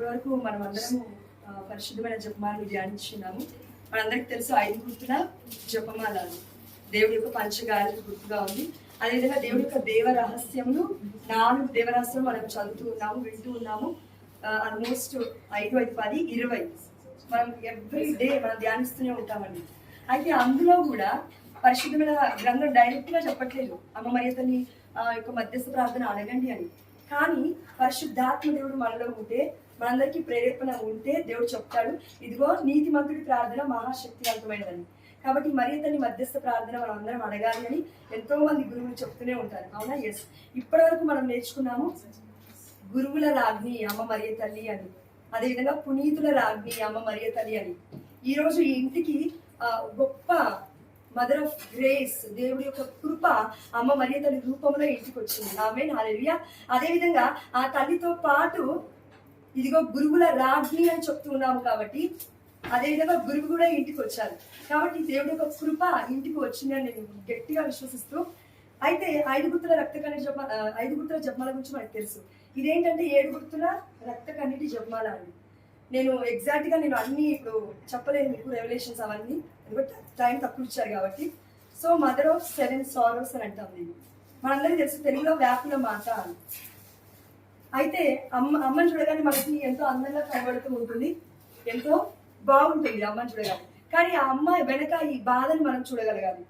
ఇప్పటివరకు మనం అందరం పరిశుద్ధమైన జపమాలను ధ్యానించున్నాము మనందరికి తెలుసు ఐదు గుర్తుల జపమాలాలు. దేవుడి యొక్క పంచగాలకు గుర్తుగా ఉంది. అదేవిధంగా దేవుడి యొక్క దేవ రహస్యములు నాలుగు దేవరహస్యం మనం చదువుతూ ఉన్నాము వింటూ ఉన్నాము. ఆల్మోస్ట్ ఐదు ఐదు పది ఇరవై. మనం ఎవ్రీ డే మనం ధ్యానిస్తూనే ఉంటామండి. అయితే అందులో కూడా పరిశుద్ధమైన గ్రంథం డైరెక్ట్గా చెప్పట్లేదు. అమ్మ మర్యాదని యొక్క మధ్యస్థ ప్రార్థన అడగండి అని. కానీ పరిశుద్ధాత్మ దేవుడు మనలో ఉంటే మనందరికీ ప్రేరేపణ ఉంటే దేవుడు చెప్తాడు ఇదిగో నీతిమంతుడి ప్రార్థన మహాశక్తివంతమైనదని. కాబట్టి మరి తని మధ్యస్థ ప్రార్థన మనం అందరం అడగాలి అని ఎంతో మంది గురువులు చెప్తూనే ఉంటారు. అవునా? ఎస్ ఇప్పటి వరకు మనం నేర్చుకున్నాము గురువుల రాజ్ఞి అమ్మ మరియ తల్లి అని. అదేవిధంగా పునీతుల రాజ్ఞి అమ్మ మరియ తల్లి అని. ఈ రోజు ఈ ఇంటికి గొప్ప మదర్ ఆఫ్ గ్రేస్ దేవుడి యొక్క కృప అమ్మ మరియ తల్లి రూపంలో ఇంటికి వచ్చింది. ఆమె అదే అదేవిధంగా ఆ తల్లితో పాటు ఇదిగో గురువుల రాజ్ని అని చెప్తూ ఉన్నాము కాబట్టి అదేవిధంగా గురువు కూడా ఇంటికి వచ్చారు. కాబట్టి దేవుడి యొక్క కృప ఇంటికి వచ్చిందని నేను గట్టిగా విశ్వసిస్తూ అయితే ఐదు గుర్తుల రక్త కన్నీటి జప ఐదు గుర్తుల జపమాల గురించి మనకు తెలుసు. ఇదేంటంటే ఏడు గుర్తుల రక్త కన్నీటి జపమాల అని నేను ఎగ్జాక్ట్గా నేను అన్ని ఇప్పుడు చెప్పలేను మీకు రెవల్యూషన్స్ అవన్నీ ఎందుకంటే టైం తక్కువ ఇచ్చారు కాబట్టి. So mother of seven sorrows అని అంటాం నేను మనందరికీ తెలుసు తెలుగులో వ్యాపుల మాత అని. అయితే అమ్మ అమ్మని చూడగానే మనకి ఎంతో అందంగా కనబడుతూ ఉంటుంది. ఎంతో బాగుంటుంది అమ్మని చూడగానే. కానీ ఆ అమ్మాయి వెనక ఈ బాధని మనం చూడగలగాలి.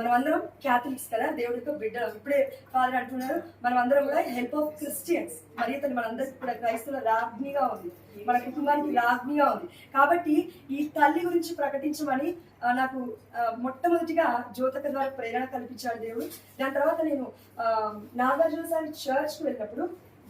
మనం అందరం క్యాథలిక్స్ కదా దేవుడి యొక్క బిడ్డలు. ఇప్పుడే ఫాదర్ అంటున్నారు మనం అందరం కూడా హెల్ప్ ఆఫ్ క్రిస్టియన్స్ మరి తను మనందరికి కూడా క్రైస్తవుల రాజ్ఞిగా ఉంది. మన కుటుంబానికి రాజ్ఞిగా ఉంది. కాబట్టి ఈ తల్లి గురించి ప్రకటించమని నాకు మొట్టమొదటిగా జ్యోతక ద్వారా ప్రేరణ కల్పించాడు దేవుడు. దాని తర్వాత నేను నాగార్జున సారి చర్చ్కి వెళ్ళినప్పుడు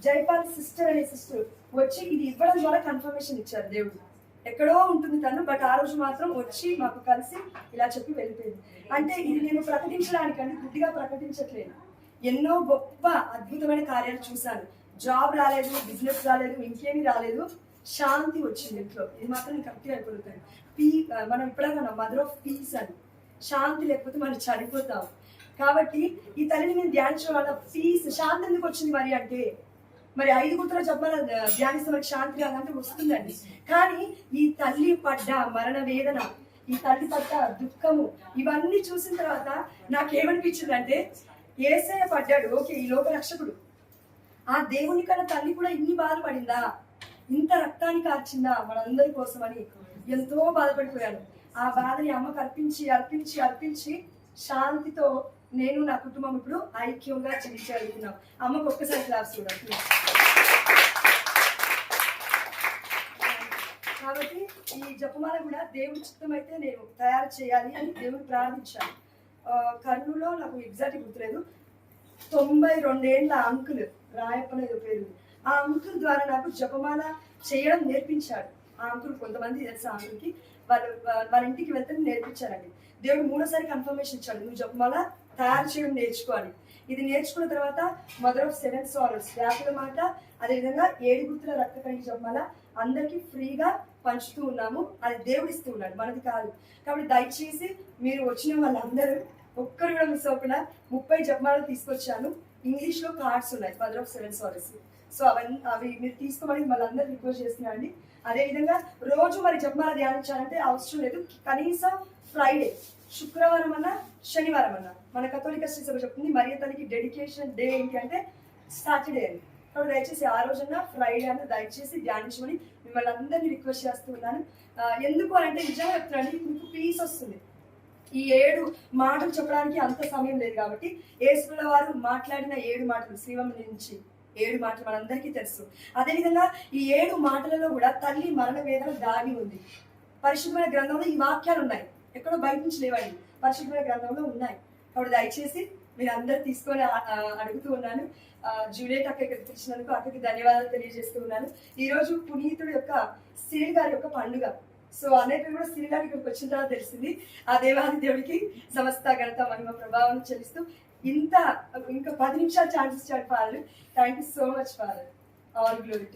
జైపాల్ సిస్టర్ అనే సిస్టర్ వచ్చి ఇది ఇవ్వడం ద్వారా కన్ఫర్మేషన్ ఇచ్చారు దేవుడు. ఎక్కడో ఉంటుంది తను బట్ ఆ రోజు మాత్రం వచ్చి మాకు కలిసి ఇలా చెప్పి వెళ్ళిపోయింది. అంటే ఇది నేను ప్రకటించడానికండి గుడ్డిగా ప్రకటించట్లేదు. ఎన్నో గొప్ప అద్భుతమైన కార్యాలు చూశాను. జాబ్ రాలేదు బిజినెస్ రాలేదు ఇంకేమీ రాలేదు. శాంతి వచ్చింది ఇంట్లో. ఇది మాత్రం నేను కరెక్ట్గా అయిపోతాను పీ మనం ఇప్పుడన్నా మదర్ ఆఫ్ పీస్ అని. శాంతి లేకపోతే మనం చనిపోతాం. కాబట్టి ఈ తల్లిని నేను ధ్యానించడం వల్ల పీస్ శాంతి ఎందుకు వచ్చింది మరి అంటే మరి ఐదు గుర్తులో చెప్పాల ధ్యానిస్తే మనకి శాంతి రాదంటే వస్తుందండి. కానీ ఈ తల్లి పడ్డ మరణ వేదన ఈ తల్లి పడ్డ దుఃఖము ఇవన్నీ చూసిన తర్వాత నాకేమనిపించిందంటే ఏసయ పడ్డాడు ఓకే ఈ లోక రక్షకుడు. ఆ దేవుని కన్నా తల్లి కూడా ఇన్ని బాధపడిందా? ఇంత రక్తాన్ని కార్చిందా మనందరి కోసం అని ఎంతో బాధపడిపోయాడు. ఆ బాధని అమ్మకు అర్పించి అర్పించి అర్పించి శాంతితో నేను నా కుటుంబం ఇప్పుడు ఐక్యంగా జీవించగలుగుతున్నాం అమ్మకు ఒక్కసారి క్లాస్ చూడండి కాబట్టి ఈ జపమాల కూడా దేవుడి చిత్తం అయితే నేను తయారు చేయాలి అని దేవుడు ప్రార్థించాను కర్నూలో నాకు ఎగ్జాక్ట్ గుర్తులేదు. తొంభై రెండేళ్ళ అంకుల్ రాయప్పన పేరు. ఆ అంకుల్ ద్వారా నాకు జపమాల చేయడం నేర్పించాడు. ఆ అంకుల్ కొంతమంది తెలుసు ఆ అంకుల్కి? వాళ్ళు వాళ్ళ ఇంటికి వెళ్తే నేర్పించారండి. దేవుడు మూడోసారి కన్ఫర్మేషన్ ఇచ్చాడు నువ్వు జపమాల తయారు చేయడం నేర్చుకోవాలి. ఇది నేర్చుకున్న తర్వాత మదర్ ఆఫ్ సెవెన్ సాలర్స్ వ్యాపుల మాట అదేవిధంగా ఏడు గుర్తుల రక్త కడిగి జపమాల అందరికీ ఫ్రీగా పంచుతూ ఉన్నాము. అది దేవుడు ఇస్తూ ఉన్నాడు. మనది కాదు. కాబట్టి దయచేసి మీరు వచ్చిన వాళ్ళందరూ ఒక్కరు కూడా మిస్ అవ్వకుండా ముప్పై జపమాలు తీసుకొచ్చాను. ఇంగ్లీష్లో కార్డ్స్ ఉన్నాయి mother of seven sorrows so అవన్నీ అవి మీరు తీసుకోమని మళ్ళీ అందరూ రిక్వెస్ట్ చేస్తున్నా అండి. అదేవిధంగా రోజు మరి జపమాల ధ్యానించాలంటే అవసరం లేదు. కనీసం ఫ్రైడే శుక్రవారం అన్నా శనివారం అన్నా. మన కథోలిక శ్రీసభ చెప్తుంది మరి తల్లికి డెడికేషన్ డే ఏంటి అంటే సాటర్డే అని కాబట్టి దయచేసి ఆ రోజున ఫ్రైడే అన్న దయచేసి ధ్యానించమని మిమ్మల్ని అందరినీ రిక్వెస్ట్ చేస్తున్నాను ఎందుకు అని అంటే నిజంగా చెప్తున్నాను మీకు పీస్ వస్తుంది. ఈ ఏడు మాటలు చెప్పడానికి అంత సమయం లేదు కాబట్టి యేసుల వారు మాట్లాడిన ఏడు మాటలు శివం నుంచి ఏడు మాటలు మనందరికీ తెలుసు. అదేవిధంగా ఈ ఏడు మాటలలో కూడా తల్లి మరణ వేదన దాగి ఉంది. పరిశుభ్రమైన గ్రంథంలో ఈ వాక్యాలు ఉన్నాయి. ఎక్కడో బయట నుంచి లేవండి. పరిశుభ్రమైన గ్రంథంలో ఉన్నాయి. కాబట్టి దయచేసి మీరు అందరు తీసుకొని అడుగుతూ ఉన్నాను. జూలియట్ అక్క తెచ్చినందుకు అక్కకి ధన్యవాదాలు తెలియజేస్తూ ఉన్నాను. ఈరోజు పునీతుడు యొక్క సిరి గారి యొక్క పండుగ. సో అనేది కూడా సిరి ఇక్కడికి వచ్చిన తర్వాత తెలిసింది. ఆ దేవాది దేవుడికి సమస్త ఘనత మహిమ ప్రభావం చెల్లిస్తూ ఇంత ఇంకా పది నిమిషాలు ఛాన్స్ ఇచ్చాడు father. Thank you so much father all glory